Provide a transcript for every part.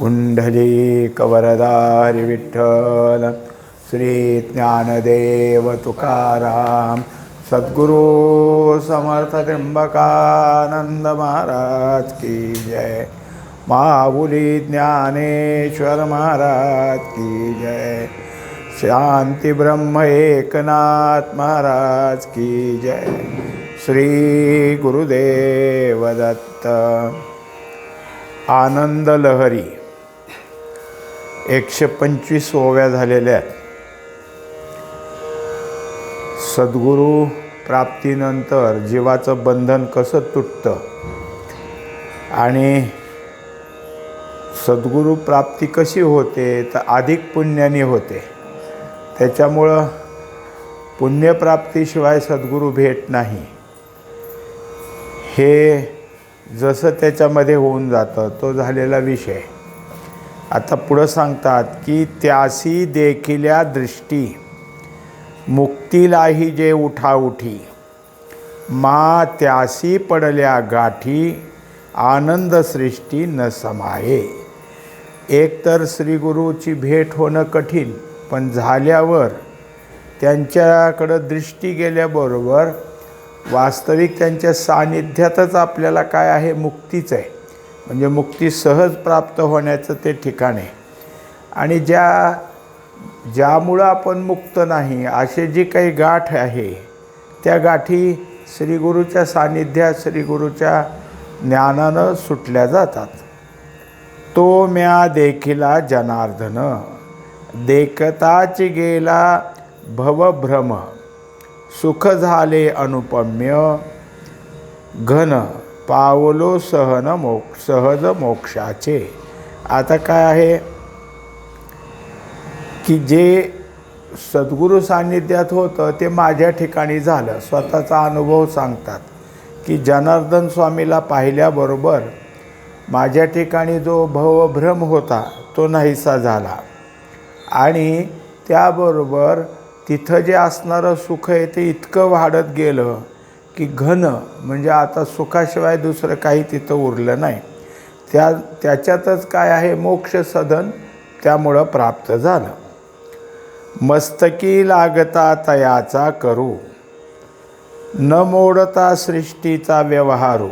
पुंडलीकवरदारि विठ्ठल श्री ज्ञानदेव तुकाराम सद्गुरु समर्थ त्र्यंबकानंद महाराज की जय। माऊली ज्ञानेश्वर महाराज की जय। शांती ब्रह्म एकनाथ महाराज की जय। श्री गुरुदेव दत्त आनंद लहरी। एकशे पंचवीस ओव्या झालेल्या आहेत सद्गुरू प्राप्तीनंतर जीवाचं बंधन कसं तुटतं? आणि सद्गुरू प्राप्ती कशी होते? तर अधिक पुण्याने होते. त्याच्यामुळं पुण्यप्राप्तीशिवाय सद्गुरू भेट नाही. हे जसं त्याच्यामध्ये होऊन जातं तो झालेला विषय. आता पुढं सांगतात की त्यासी देखिल्या दृष्टी मुक्तीलाही जे उठाउठी मा त्यासी पडल्या गाठी आनंद सृष्टी न समाये. एकतर श्रीगुरूची भेट होणं कठीण पण झाल्यावर त्यांच्याकडं दृष्टी गेल्याबरोबर वास्तविक त्यांच्या सानिध्यातच आपल्याला काय आहे? मुक्तीच आहे. म्हणजे मुक्ती सहज प्राप्त होण्याचं ते ठिकाण आहे. आणि ज्या ज्यामुळं आपण मुक्त नाही असे जी काही गाठ आहे त्या गाठी श्रीगुरूच्या सानिध्यात श्रीगुरूच्या ज्ञानानं सुटल्या जातात. तो म्या देखिला जनार्दन देखताच गेला भवभ्रम सुख झाले अनुपम्य घन पावलो सहन मोक्ष सहज मोक्षाचे. आता काय आहे? की जे सद्गुरू सान्निध्यात होतं ते माझ्या ठिकाणी झालं. स्वतःचा अनुभव सांगतात की जनार्दन स्वामीला पाहिल्याबरोबर माझ्या ठिकाणी जो भवभ्रम होता तो नाहीसा झाला. आणि त्याबरोबर तिथं जे असणारं सुख आहे ते इतकं वाढत गेलं की घन म्हणजे आता सुखाशिवाय दुसरं काही तिथं उरलं नाही. त्या त्याच्यातच काय आहे? मोक्ष सदन त्यामुळं प्राप्त झालं. मस्तकी लागता तयाचा करू. न मोडता सृष्टीचा व्यवहारू.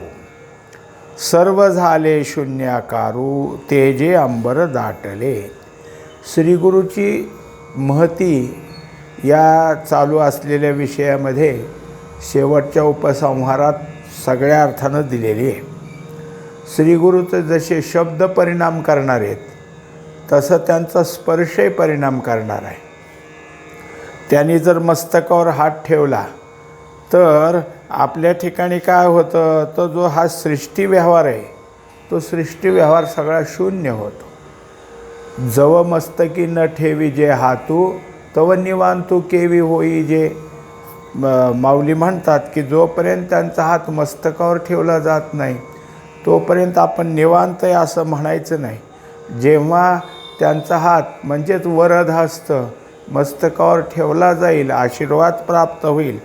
सर्व झाले शून्याकारू तेजे अंबर दाटले. श्रीगुरूची महती या चालू असलेल्या विषयामध्ये शेवटच्या उपसंहारात सगळ्या अर्थानं दिलेली आहे. श्रीगुरूचे जसे शब्द परिणाम करणार आहेत तसं त्यांचा स्पर्शही परिणाम करणार आहे. त्यांनी जर मस्तकावर हात ठेवला तर आपल्या ठिकाणी काय होतं? तो जो हा सृष्टी व्यवहार आहे तो सृष्टी व्यवहार सगळा शून्य होतो. जव मस्तकी न ठेवी जे हातू तव निवांतू केवी होई जे माऊली म्हणतात की जोपर्यंत त्यांचा हात मस्तकावर ठेवला जात नाही तोपर्यंत आपण निवांत आहे असं म्हणायचं नाही. जेव्हा त्यांचा हात म्हणजेच वरद हस्त मस्तकावर ठेवला जाईल आशीर्वाद प्राप्त होईल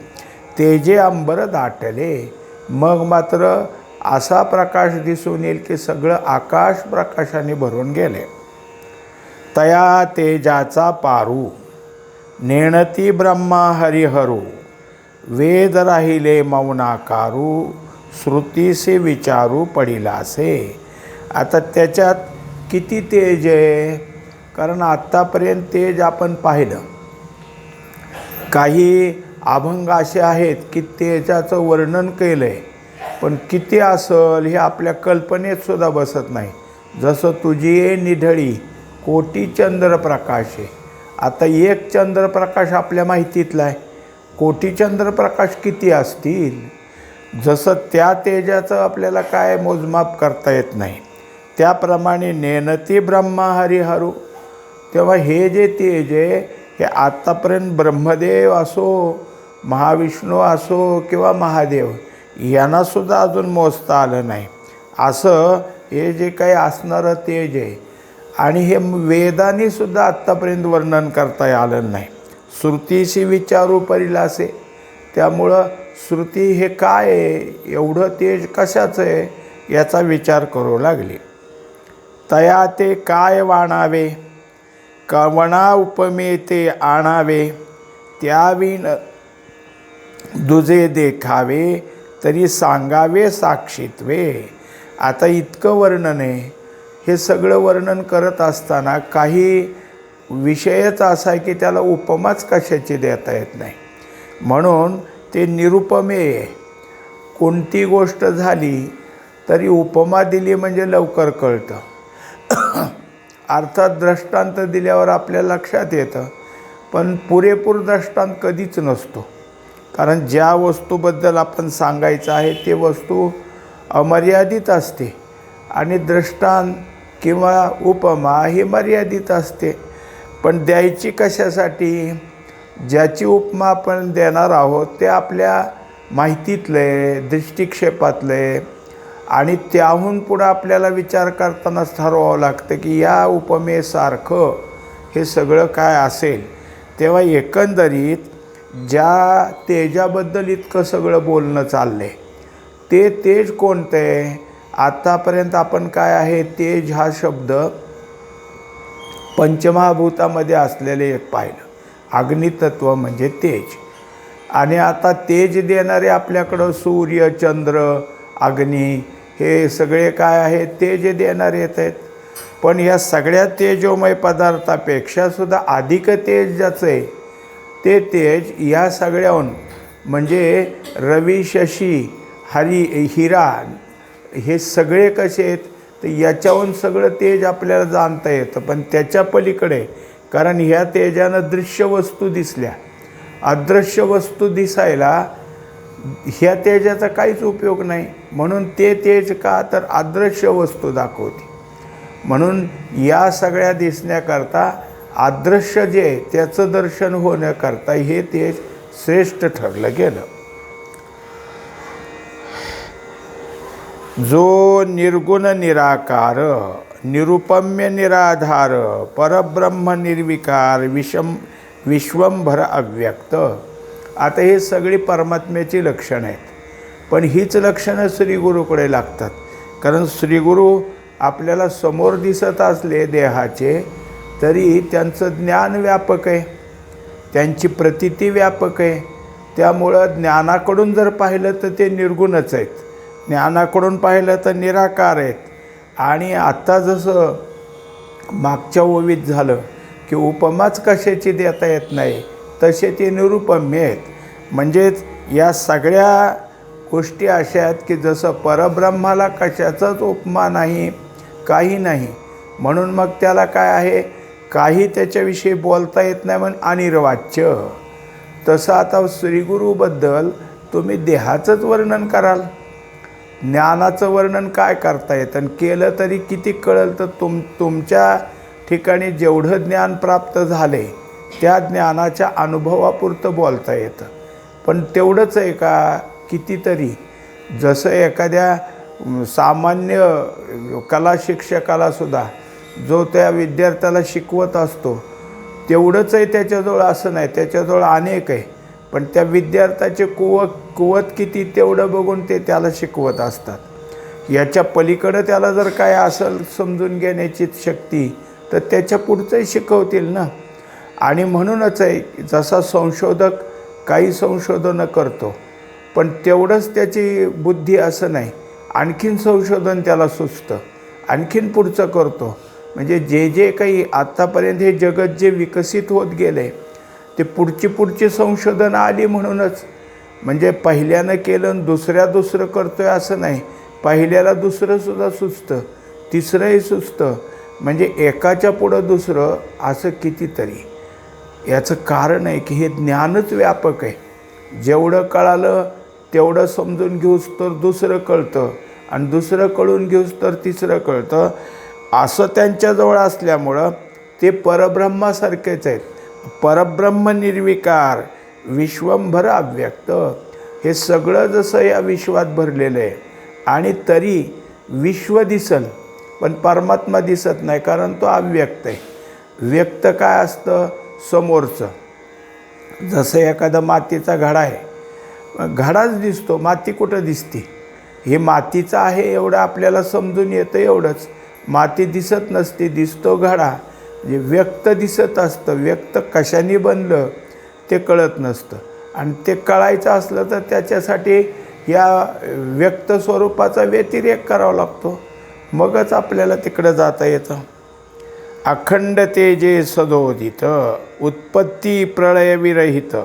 ते जे अंबर दाटले. मग मात्र असा प्रकाश दिसून येईल की सगळं आकाश प्रकाशाने भरून गेले. तया तेजाचा पारू नेणती ब्रह्मा हरिहरू. वेद राहिले मौनाकारू श्रुतीसे विचारू पडिलासे. आता त्याच्यात किती तेज आहे? कारण आत्तापर्यंत तेज आपण पाहिलं. काही अभंग असे आहेत की तेजाचं वर्णन केलं आहे पण किती असल हे आपल्या कल्पनेत सुद्धा बसत नाही. जसं तुझी ये निढळी कोटी चंद्रप्रकाश आहे. आता एक चंद्रप्रकाश आपल्या माहितीतला आहे. कोटीचंद्र प्रकाश किती असतील जसं त्या तेजाचं आपल्याला काय मोजमाप करता येत नाही त्याप्रमाणे नेनती ब्रह्मा हरिहरू. तेव्हा हे जे तेज आहे हे आत्तापर्यंत ब्रह्मदेव असो महाविष्णू असो किंवा महादेव यांनासुद्धा अजून मोजता आलं नाही. असं हे जे काही असणारं तेज आहे आणि हे वेदानीसुद्धा आत्तापर्यंत वर्णन करता आलं नाही. श्रुतीशी विचारू परिलासे. त्यामुळं श्रुती हे काय आहे? एवढं तेज कशाचं आहे? याचा विचार करू लागली. तया ते काय वाणावे? कवणा उपमे ते आणावे? त्याविण दुजे देखावे? तरी सांगावे साक्षीत्वे. आता इतकं वर्णन आहे. हे सगळं वर्णन करत असताना काही विषयच असा आहे की त्याला उपमाच कशाची देता येत नाही. म्हणून ते निरुपमेय कोणती गोष्ट झाली तरी उपमा दिली म्हणजे लवकर कळतं. अर्थात दृष्टांत दिल्यावर आपल्या लक्षात येतं पण पुरेपूर दृष्टांत कधीच नसतो. कारण ज्या वस्तूबद्दल आपण सांगायचं आहे ते वस्तू अमर्यादित असते आणि दृष्टांत किंवा उपमा ही मर्यादित असते. पण द्यायची कशासाठी? ज्याची उपमा आपण देणार आहोत ते आपल्या माहितीतले दृष्टिक्षेपातले आणि त्याहून पुढं आपल्याला विचार करतानाच ठरवावं लागतं की या उपमेसारखं हे सगळं काय असेल. तेव्हा एकंदरीत ज्या तेजाबद्दल इतकं सगळं बोलणं चाललं आहे ते तेज कोणतं आहे आत्तापर्यंत आपण काय आहे? तेज हा शब्द पंचमहाभूतामध्ये असलेले एक पाहिलं. अग्नितत्व म्हणजे तेज. आणि आता तेज देणारे आपल्याकडं सूर्य चंद्र अग्नी हे सगळे काय आहे तेज देणारे येत आहेत. पण या सगळ्या तेजोमय पदार्थापेक्षासुद्धा अधिक तेज ज्याचं आहे ते तेज या सगळ्याहून म्हणजे रवी शशी हरी हिरा हे सगळे कसे आहेत? तर याच्याहून सगळं तेज आपल्याला जाणता येतं. पण त्याच्या पलीकडे कारण ह्या तेजानं दृश्य वस्तू दिसल्या. अदृश्य वस्तू दिसायला ह्या तेजाचा काहीच उपयोग नाही. म्हणून ते तेज का? तर अदृश्य वस्तू दाखवते. म्हणून या सगळ्या दिसण्याकरता अदृश्य जे त्याचं दर्शन होण्याकरता हे तेज श्रेष्ठ ठरलं गेलं. जो निर्गुण निराकार निरुपम्य निराधार परब्रह्म निर्विकार विषम विश्वंभर अव्यक्त. आता हे सगळी परमात्म्याची लक्षणं आहेत. पण हीच लक्षणं श्रीगुरूकडे लागतात. कारण श्रीगुरू आपल्याला समोर दिसत असले देहाचे तरी त्यांचं ज्ञान व्यापक आहे. त्यांची प्रतिती व्यापक आहे. त्यामुळं ज्ञानाकडून जर पाहिलं तर ते निर्गुणच आहेत. ज्ञानाकडून पाहिलं तर निराकार आहेत. आणि आत्ता जसं मागच्या ओवीत झालं की उपमाच कशाची देता येत नाही तसे ते निरुपम्य आहेत. म्हणजेच या सगळ्या गोष्टी अशा आहेत की जसं परब्रह्माला कशाचाच उपमा नाही काही नाही म्हणून मग त्याला काय आहे? काही त्याच्याविषयी बोलता येत नाही म्हणून अनिर्वाच्य. तसं आता श्रीगुरूबद्दल तुम्ही देहाचंच वर्णन कराल. ज्ञानाचं वर्णन काय करता येतं? आणि केलं तरी किती कळलं? तर तुम तुमच्या ठिकाणी जेवढं ज्ञान प्राप्त झाले त्या ज्ञानाच्या अनुभवापुरतं बोलता येतं. पण तेवढंच आहे का? कितीतरी. जसं एखाद्या सामान्य कला शिक्षकालासुद्धा जो त्या विद्यार्थ्याला शिकवत असतो तेवढंच आहे त्याच्याजवळ असं नाही. त्याच्याजवळ अनेक आहे. पण त्या विद्यार्थ्याचे कुव कुवत किती तेवढं बघून ते त्याला शिकवत असतात. याच्या पलीकडं त्याला जर काय असेल समजून घेण्याची शक्ती तर त्याच्या पुढचंही शिकवतील ना. आणि म्हणूनच आहे जसा संशोधक काही संशोधनं करतो पण तेवढंच त्याची बुद्धी असं नाही. आणखीन संशोधन त्याला सुचतं. आणखीन पुढचं करतो. म्हणजे जे जे काही आत्तापर्यंत हे जगत जे विकसित होत गेले ते पुढची पुढची संशोधन आली म्हणूनच. म्हणजे पहिल्यानं केलं आणि दुसऱ्या दुसरं करतोय असं नाही. पहिल्याला दुसरंसुद्धा सुचतं. तिसरंही सुचतं. म्हणजे एकाच्या पुढं दुसरं असं कितीतरी. याचं कारण आहे की हे ज्ञानच व्यापक आहे. जेवढं कळालं तेवढं समजून घेऊस तर दुसरं कळतं. आणि दुसरं कळून घेऊस तर तिसरं कळतं. असं त्यांच्याजवळ असल्यामुळं ते परब्रह्मासारखेच आहेत. परब्रह्म निर्विकार विश्वंभर अव्यक्त. हे सगळं जसं या विश्वात भरलेलं आहे आणि तरी विश्व दिसल पण परमात्मा दिसत नाही कारण तो अव्यक्त आहे. व्यक्त काय असतं? समोरचं. जसं एखादा मातीचा घडा आहे घडाच दिसतो माती कुठं दिसते? हे मातीचं आहे एवढं आपल्याला समजून येतं एवढंच. माती दिसत नसते दिसतो घडा. म्हणजे व्यक्त दिसत असतं व्यक्त कशाने बनलं ते कळत नसतं. आणि ते कळायचं असलं तर त्याच्यासाठी या व्यक्त स्वरूपाचा व्यतिरेक करावा लागतो. मगच आपल्याला तिकडं जाता येतं. अखंड तेजे सदोदित उत्पत्ती प्रळयविरहित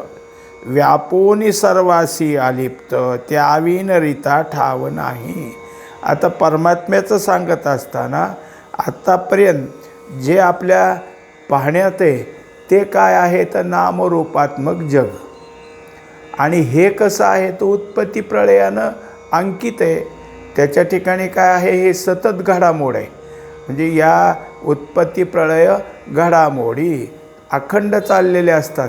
व्यापोनी सर्वासी आलिप्त त्याविन रिता ठाव नाही. आता परमात्म्याचं सांगत असताना आत्तापर्यंत जे आपल्या पाहण्यात आहे ते काय आहे तर नामरूपात्मक जग. आणि हे कसं आहे तो उत्पत्ती प्रळयानं अंकित आहे. त्याच्या ठिकाणी काय आहे? हे सतत घडामोड आहे. म्हणजे या उत्पत्ती प्रळय घडामोडी अखंड चाललेले असतात.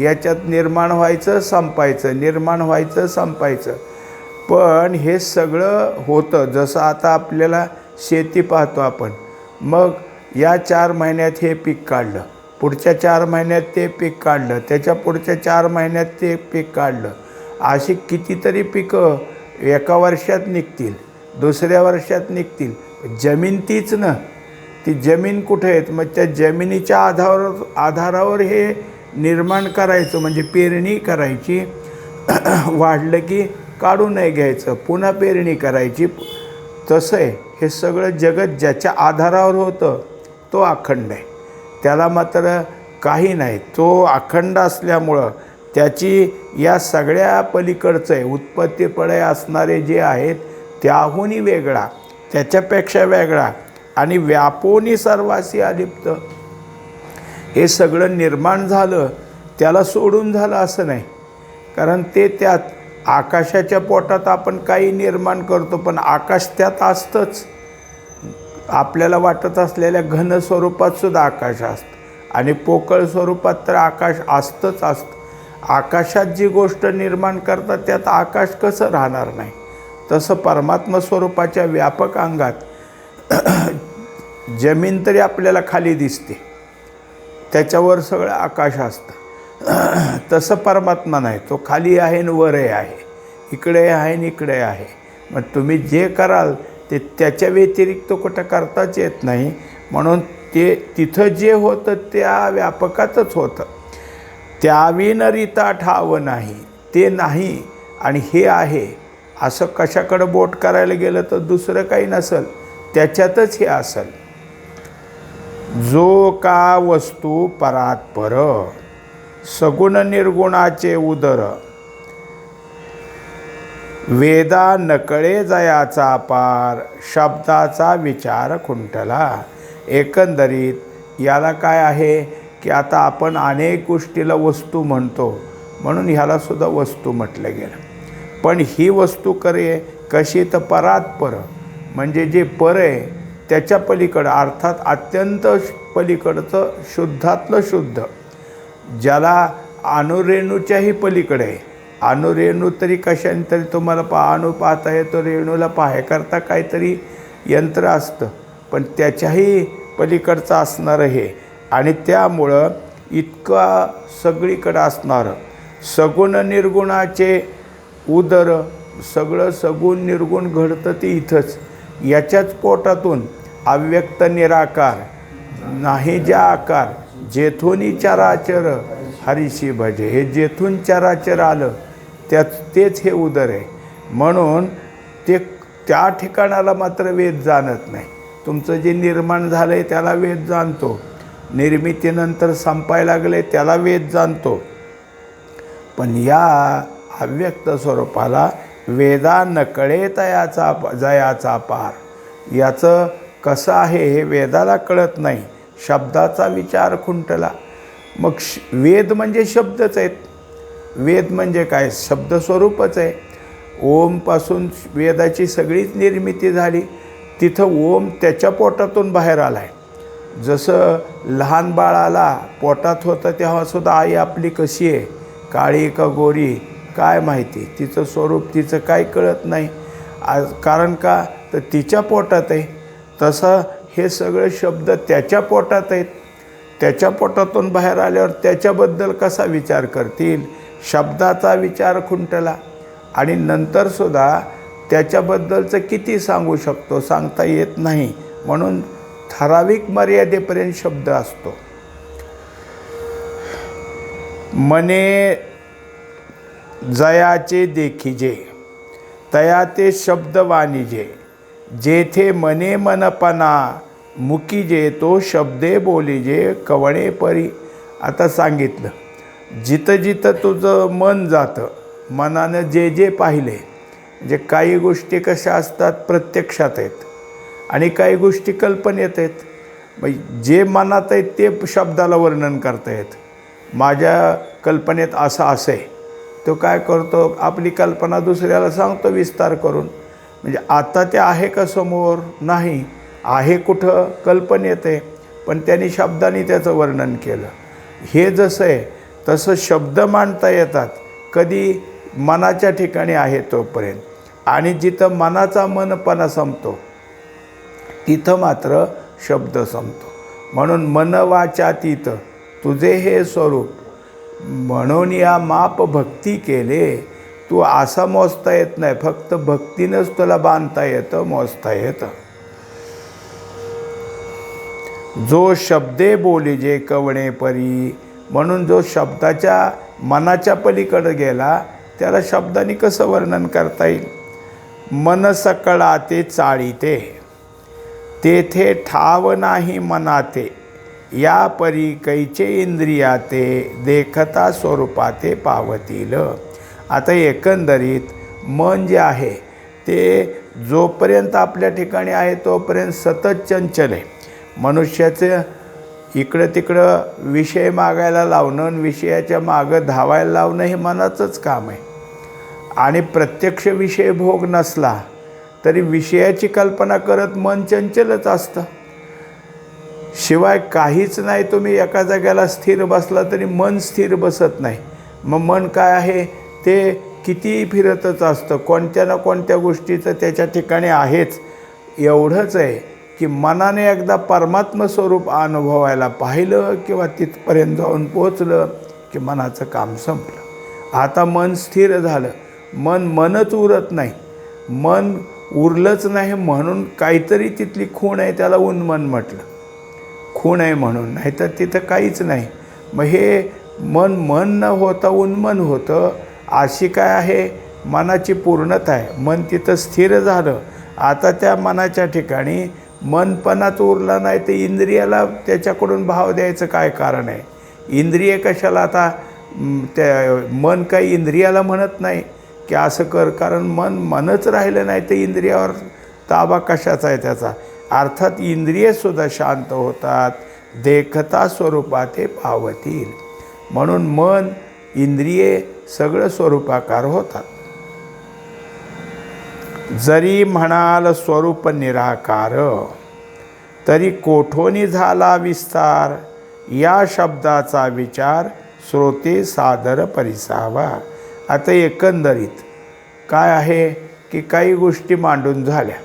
याच्यात निर्माण व्हायचं संपायचं निर्माण व्हायचं संपायचं. पण हे सगळं होतं. जसं आता आपल्याला शेती पाहतो आपण. मग या चार महिन्यात हे पीक काढलं. पुढच्या चार महिन्यात ते पीक काढलं. त्याच्या पुढच्या चार महिन्यात ते पीक काढलं. अशी कितीतरी पिकं एका वर्षात निघतील दुसऱ्या वर्षात निघतील. जमीन तीच ना. ती जमीन कुठे आहेत? मग त्या जमिनीच्या आधारावर आधारावर हे निर्माण करायचं म्हणजे पेरणी करायची. वाढलं की काढू नाही घ्यायचं पुन्हा पेरणी करायची. तसं आहे. हे सगळं जगत ज्याच्या आधारावर होतं तो अखंड आहे. त्याला मात्र काही नाही. तो अखंड असल्यामुळं त्याची या सगळ्या पलीकडचं आहे उत्पत्तीपडे असणारे जे आहेत त्याहूनही वेगळा त्याच्यापेक्षा वेगळा आणि व्यापोनी सर्वासी अलिप्त. हे सगळं निर्माण झालं त्याला सोडून झालं असं नाही. कारण ते त्यात आकाशाच्या पोटात आपण काही निर्माण करतो पण आकाश त्यात असतंच. आपल्याला वाटत असलेल्या घन स्वरूपात सुद्धा आकाश असतं. आणि पोकळ स्वरूपात तर आकाश असतंच असतं. आकाशात जी गोष्ट निर्माण करतात त्यात आकाश कसं राहणार नाही? तसं परमात्मा स्वरूपाच्या व्यापक अंगात जमीन तरी आपल्याला खाली दिसते. त्याच्यावर सगळं आकाश असतं. तसं परमात्मा नाही. तो खाली आहे आणि वरही आहे. इकडे आहे आणि इकडे आहे. मग तुम्ही जे कराल ते त्याच्या व्यतिरिक्त कुठं करताच येत नाही. म्हणून ते तिथं जे होतं त्या व्यापकातच होतं. त्याविनरिता ठाव नाही ते नाही आणि हे आहे. असं कशाकडं बोट करायला गेलं तर दुसरं काही नसल त्याच्यातच हे असल. जो का वस्तू परात्पर सगुण निर्गुणाचे उदर वेदा नकळे जयाचा पार शब्दाचा विचार खुंटला एकंदरीत याला काय आहे की आता आपण अनेक गोष्टीला वस्तू म्हणतो म्हणून ह्यालासुद्धा वस्तू म्हटलं गेलं. पण ही वस्तू करे कशी तर परात्पर म्हणजे जे पर आहे त्याच्या पलीकडं अर्थात अत्यंत पलीकडचं शुद्धातलं शुद्ध ज्याला अणुरेणूच्याही पलीकडे आहे अणुरेणू तरी कशाने तरी तुम्हाला पा अणू पाहता येतो. रेणूला पाहायकरता काहीतरी यंत्र असतं. पण त्याच्याही पलीकडचं असणारं हे. आणि त्यामुळं इतका सगळीकडं असणारं. सगुण निर्गुणाचे उदर सगळं सगुण निर्गुण घडतं ते इथंच. याच्याच पोटातून अव्यक्त निराकार नाही ज्या आकार जेथून चराचर हरिशी भजे. हे जेथून चराचर आलं त्यात तेच हे उदर आहे. म्हणून ते त्या ठिकाणाला मात्र वेद जाणत नाही. तुमचं जे निर्माण झालं आहे त्याला वेद जाणतो. निर्मितीनंतर संपाय लागले त्याला वेद जाणतो. पण या अव्यक्त स्वरूपाला वेदा नकळे तयाचा जयाचा पार. याचं कसं आहे हे वेदाला कळत नाही. शब्दाचा विचार खुंटला. मग श वेद म्हणजे शब्दच आहेत. वेद म्हणजे काय? शब्दस्वरूपच आहे. ओमपासून वेदाची सगळीच निर्मिती झाली. तिथं ओम त्याच्या पोटातून बाहेर आला आहे जसं लहान बाळाला पोटात होतं तेव्हासुद्धा आई आपली कशी आहे? काळी का गोरी? काय माहिती? तिचं स्वरूप तिचं काय कळत नाही. आज कारण का? तर तिच्या पोटात आहे. तसं हे सगळे शब्द त्याच्या पोटात आहेत. त्याच्या पोटातून बाहेर आल्यावर त्याच्याबद्दल कसा विचार करतील? शब्दाचा विचार खुंटला. आणि नंतरसुद्धा त्याच्याबद्दलचं किती सांगू शकतो सांगता येत नाही. म्हणून ठराविक मर्यादेपर्यंत शब्द असतो. मने जयाचे देखिजे तया ते शब्द वाणिजे. जेथे मने मनपणा मुकीजे तो शब्दे बोलिजे कवणे परी. आता सांगितलं. जिथं जिथं तुझं मन जातं मनानं जे जे पाहिले म्हणजे काही गोष्टी कशा असतात प्रत्यक्षात आहेत आणि काही गोष्टी कल्पनेत आहेत मग जे मनात आहेत ते शब्दाला वर्णन करता येत. माझ्या कल्पनेत असं असे. तो काय करतो? आपली कल्पना दुसऱ्याला सांगतो विस्तार करून. म्हणजे आता ते आहे का समोर? नाही. आहे कुठं? कल्पनेत आहे. पण त्यांनी शब्दाने त्याचं वर्णन केलं. हे जसं आहे तसं शब्द मांडता येतात. कधी मनाच्या ठिकाणी आहे तोपर्यंत. आणि जिथं मनाचा मनपणा संपतो तिथं मात्र शब्द संपतो. म्हणून मनवाच्यातीत तुझे हे स्वरूप. म्हणून या माप भक्ती केले. तू असा मोजता येत नाही. फक्त भक्तीनंच तुला बांधता येतं मोजता येतं. जो शब्दे बोली जे कवणे परी म्हणून जो शब्दाच्या मनाच्या पलीकडं गेला त्याला शब्दाने कसं वर्णन करता येईल? मन सकळा ते चाळीते तेथे ठाव नाही मनाते या परी कैचे इंद्रियाते देखता स्वरूपाते पावतील. आता एकंदरीत मन जे आहे ते जोपर्यंत आपल्या ठिकाणी आहे तोपर्यंत सतत चंचल आहे. मनुष्याचं इकडं तिकडं विषय मागायला लावणं आणि विषयाच्या मागं धावायला लावणं हे मनाचंच काम आहे. आणि प्रत्यक्ष विषय भोग नसला तरी विषयाची कल्पना करत मन चंचलच असतं. शिवाय काहीच नाही तुम्ही एका जाग्याला स्थिर बसला तरी मन स्थिर बसत नाही. मग मन काय आहे? ते कितीही फिरतच असतं. कोणत्या ना कोणत्या गोष्टीचं त्याच्या ठिकाणी आहेच. एवढंच आहे. की मनाने एकदा परमात्म स्वरूप अनुभवायला पाहिलं किंवा तिथपर्यंत जाऊन पोचलं की मनाचं काम संपलं. आता मन स्थिर झालं. मन मनच उरत नाही. मन उरलंच नाही म्हणून काहीतरी तिथली खूण आहे त्याला उन्मन म्हटलं. खूण आहे म्हणून नाहीतर तिथं काहीच नाही. मग हे मन मन न होता उन्मन होतं अशी काय आहे? मनाची पूर्णता आहे. मन तिथं स्थिर झालं. आता त्या मनाच्या ठिकाणी मनपणाच उरला नाही तर इंद्रियाला त्याच्याकडून भाव द्यायचं काय कारण आहे? इंद्रिय कशाला आता त्या मन काही इंद्रियाला म्हणत नाही? की असं कर कारण मन मनच राहिलं नाही तर इंद्रियावर ताबा कशाचा आहे त्याचा? अर्थात इंद्रियसुद्धा शांत होतात देखता स्वरूपात हे पावतील. म्हणून मन इंद्रिये सगळं स्वरूपाकार होतात. जरी म्हणाल स्वरूप निराकार तरी कोठोनी झाला विस्तार? या शब्दाचा विचार श्रोते सादर परिसावा. आता एकंदरीत काय आहे की काही गोष्टी मांडून झाल्या.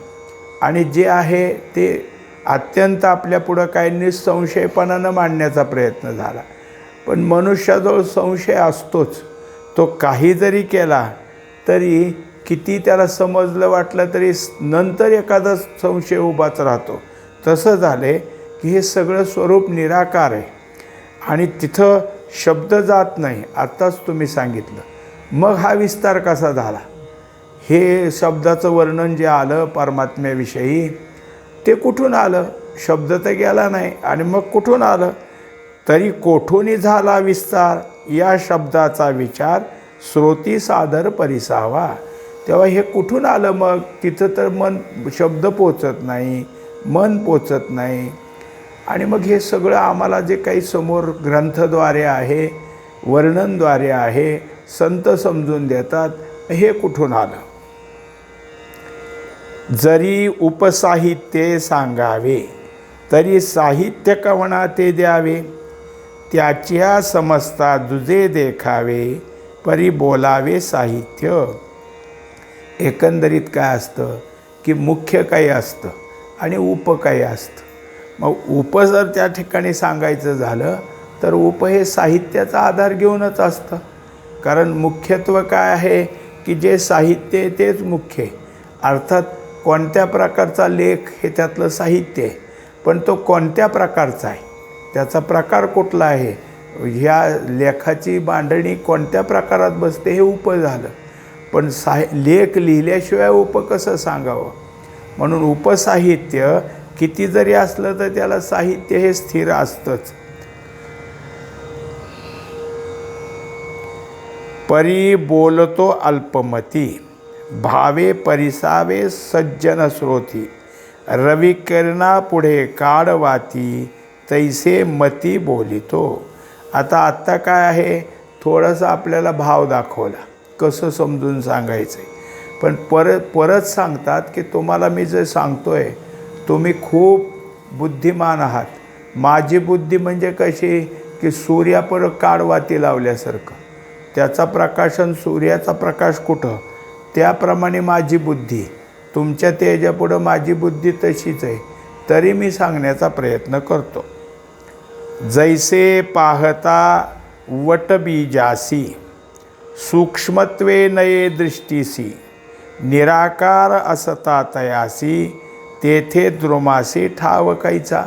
आणि जे आहे ते अत्यंत आपल्यापुढं काही निसंशयपणानं मांडण्याचा प्रयत्न झाला. पण मनुष्याजवळ संशय असतोच. तो काही जरी केला तरी किती त्याला समजलं वाटलं तरी नंतर एखादा संशय उभाच राहतो. तसं झाले की हे सगळं स्वरूप निराकार आहे. आणि तिथं शब्द जात नाही आत्ताच तुम्ही सांगितलं. मग हा विस्तार कसा झाला? हे शब्दाचं वर्णन जे आलं परमात्म्याविषयी ते कुठून आलं? शब्द तर गेला नाही. आणि मग कुठून आलं? तरी कोठूनही झाला विस्तार? या शब्दाचा विचार श्रोती सादर परिसावा. तेव्हा हे कुठून आलं मग? तिथं तर मन शब्द पोचत नाही मन पोचत नाही. आणि मग हे सगळं आम्हाला जे काही समोर ग्रंथद्वारे आहे वर्णनद्वारे आहे संत समजून देतात हे कुठून आलं? जरी उपसाहित्ये सांगावे तरी साहित्य कवणा ते द्यावे? त्याच्या समजता दुजे देखावे परी बोलावे साहित्य. एकंदरीत काय असतं की मुख्य काही असतं आणि उप काही असतं. मग उप जर त्या ठिकाणी सांगायचं झालं तर उप हे साहित्याचा आधार घेऊनच असतं. कारण मुख्यत्व काय आहे की जे साहित्य आहे तेच मुख्य आहे. अर्थात कोणत्या प्रकारचा लेख हे त्यातलं साहित्य आहे पण तो कोणत्या प्रकारचा आहे त्याचा प्रकार कुठला आहे ह्या लेखाची मांडणी कोणत्या प्रकारात बसते हे उप झालं. पण साहि लेख लिहिल्याशिवाय उप कसं सांगावं? म्हणून उपसाहित्य किती जरी असलं तर त्याला साहित्य हे स्थिर असतंच. परी बोलतो अल्पमती भावे परिसावे सज्जन स्रोती रविकरणा पुढे काढवाती तैसे मती बोलितो. आता आत्ता काय आहे? थोडंसं आपल्याला भाव दाखवला. कसं समजून सांगायचं आहे पण परत परत सांगतात की तुम्हाला मी जे सांगतो आहे तुम्ही खूप बुद्धिमान आहात. माझी बुद्धी म्हणजे कशी? की सूर्यापर काडवाती लावल्यासारखं. त्याचा प्रकाशन सूर्याचा प्रकाश कुठं? त्याप्रमाणे माझी बुद्धी. तुमच्या तेजापुढं माझी बुद्धी तशीच आहे. तरी मी सांगण्याचा प्रयत्न करतो. जैसे पाहता वटबीजासी. सूक्ष्मत्वे नये दृष्टीसी निराकार असता तयासी तेथे द्रुमासी ठाव कायचा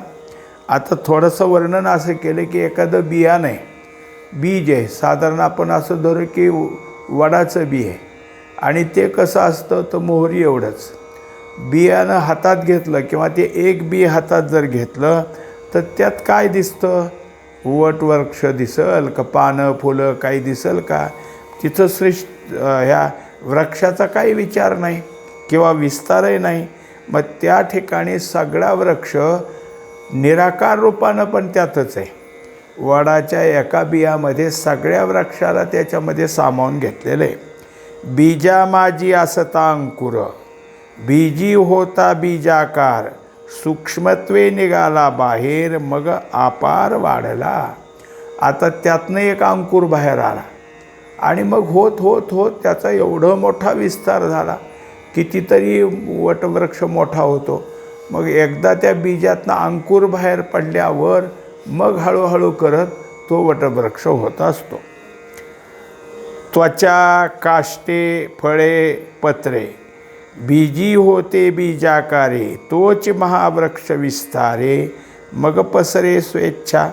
आता थोडंसं वर्णन असं केलं की एखादं बियाणं आहे बीज आहे. साधारण आपण असं धरू की वडाचं बी आहे. आणि ते कसं असतं? तर मोहरी एवढंच. बियाणं हातात घेतलं किंवा ते एक बी हातात जर घेतलं तर त्यात काय दिसतं? वट वृक्ष दिसल का? पानं फुलं काही दिसल का? तिथं श्रेष्ठ ह्या वृक्षाचा काही विचार नाही किंवा विस्तारही नाही. मग त्या ठिकाणी सगळा वृक्ष निराकार रूपानं पण त्यातच आहे. वडाच्या एका बियामध्ये सगळ्या वृक्षाला त्याच्यामध्ये सामावून घेतलेलं आहे. बीजा माझी असता अंकुर बीजी होता बीजाकार सूक्ष्मत्वे निघाला बाहेर मग आपार वाढला. आता त्यातनं एक अंकुर बाहेर आला. आणि मग होत होत होत त्याचा एवढं मोठा विस्तार झाला कितीतरी वटवृक्ष मोठा होतो. मग एकदा त्या बीजातनं अंकुर बाहेर पडल्यावर मग हळूहळू करत तो वटवृक्ष होत असतो. त्वचा काष्टे फळे पत्रे बीजी होते बीजाकारे तोच महावृक्ष विस्तारे मग पसरे स्वेच्छा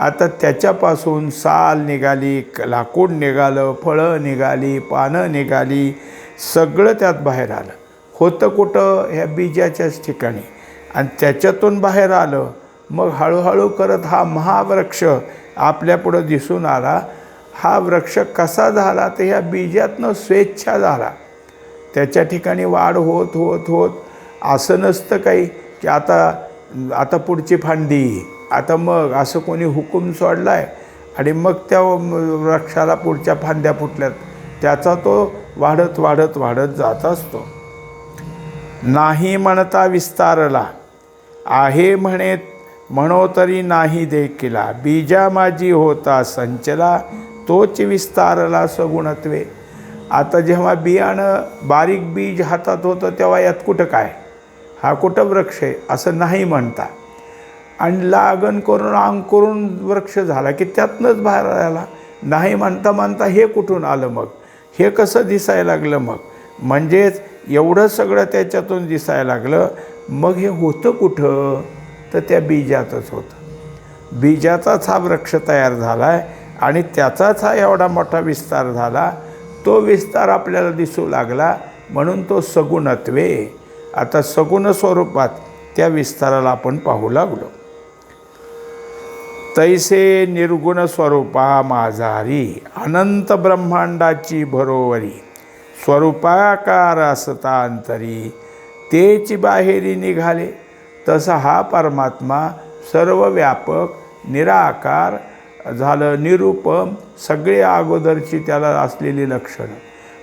आता त्याच्यापासून साल निघाली क- लाकूड निघालं फळं निघाली पानं निघाली सगळं त्यात बाहेर आलं. होतं कुठं? ह्या बीजाच्याच ठिकाणी. आणि त्याच्यातून बाहेर आलं मग हळूहळू करत हा महावृक्ष आपल्यापुढं दिसून आला. हा वृक्ष कसा झाला? तर ह्या बीजातनं स्वेच्छा झाला. त्याच्या ठिकाणी वाढ होत होत होत. असं नसतं काही की आता आता पुढची फांदी. आता मग असं कोणी हुकूम सोडला आहे आणि मग त्या वृक्षाला पुढच्या फांद्या फुटल्यात. त्याचा तो वाढत वाढत वाढत जात असतो. नाही म्हणता विस्तारला. आहे म्हणे म्हणो तरी नाही देखिला. बीजा माझी होता संचला तोच विस्तारला सगुणत्वे. आता जेव्हा बियाणं बारीक बीज हातात होतं तेव्हा यात कुठं काय? हा कुठं वृक्ष आहे? असं नाही म्हणता. आणि लागण करून अंकुरून वृक्ष झाला की त्यातनंच बाहेर आला. नाही म्हणता म्हणता हे कुठून आलं मग? हे कसं दिसायला लागलं मग? म्हणजेच एवढं सगळं त्याच्यातून दिसायला लागलं. मग हे होतं कुठं? तर त्या बीजातच होतं. बीजाचाच हा वृक्ष तयार झाला आहे आणि त्याचाच हा एवढा मोठा विस्तार झाला. तो विस्तार आपल्याला दिसू लागला. म्हणून तो सगुणत्वे. आता सगुण स्वरूपात त्या विस्ताराला आपण पाहू लागलो. तैसे निर्गुण स्वरूपा माझारी अनंत ब्रह्मांडाची भरोवरी स्वरूपाकार असता अंतरी तेच बाहेरी निघाले. तसा हा परमात्मा सर्व व्यापक निराकार झालं निरूपम सगळे अगोदरची त्याला असलेली लक्षणं.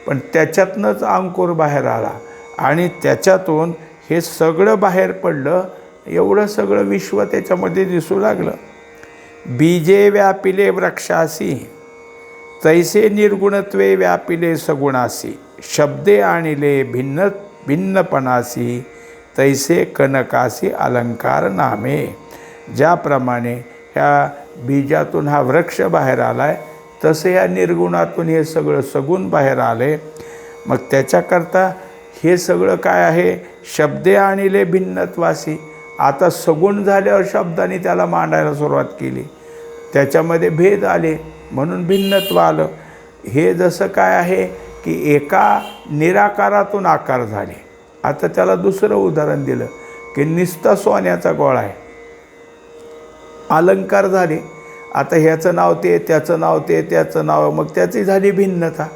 पण त्याच्यातनंच अंकुर बाहेर आला आणि त्याच्यातून हे सगळं बाहेर पडलं एवढं सगळं विश्व त्याच्यामध्ये दिसू लागलं. बीजे व्यापिले वृक्षासी तैसे निर्गुणत्वे व्यापिले सगुणासी शब्दे आणिले भिन्न भिन्नपणासी तैसे कनकासी अलंकार नामे. ज्याप्रमाणे ह्या बीजातून हा वृक्ष बाहेर आला आहे तसे या निर्गुणातून हे सगळं सगुण बाहेर आले. मग त्याच्याकरता हे सगळं काय आहे? शब्दे आणिले भिन्नत्वासी आता सगुण झाल्यावर शब्दाने त्याला मांडायला सुरुवात केली. त्याच्यामध्ये भेद आले. म्हणून भिन्नत्व आलं. हे जसं काय आहे की एका निराकारातून आकार झाले. आता त्याला दुसरं उदाहरण दिलं की निस्ता सोन्याचा गोळा आहे. अलंकार झाले. आता ह्याचं नाव ते त्याचं नाव ते त्याचं नाव. मग त्याची झाली भिन्नता.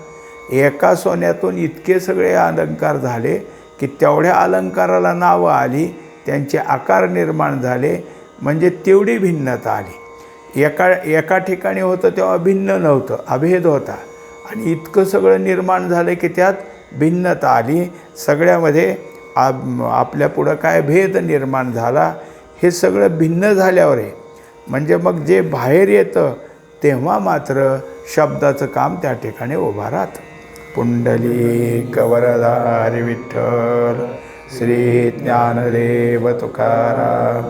एका सोन्यातून इतके सगळे अलंकार झाले की तेवढ्या अलंकाराला नावं आली त्यांचे आकार निर्माण झाले म्हणजे तेवढी भिन्नता आली. एका एका ठिकाणी होतं तेव्हा भिन्न नव्हतं अभेद होता. आणि इतकं सगळं निर्माण झालं की त्यात भिन्नता आली. सगळ्यामध्ये आप आपल्या पुढं काय भेद निर्माण झाला हे सगळं भिन्न झाल्यावर आहे. म्हणजे मग जे बाहेर येतं तेव्हा मात्र शब्दाचं काम त्या ठिकाणी उभा राहतं. पुंडली कवरदार विठ्ठल श्री ज्ञानदेव तुकाराम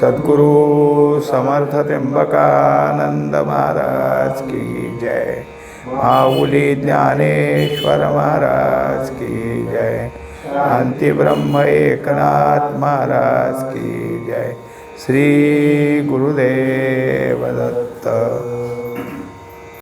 सद्गुरु समर्थ त्र्यंबकानंद महाराज की जय। माऊली ज्ञानेश्वर महाराज की जय। शांती ब्रह्म एकनाथ महाराज की जय। श्री गुरुदेव दत्त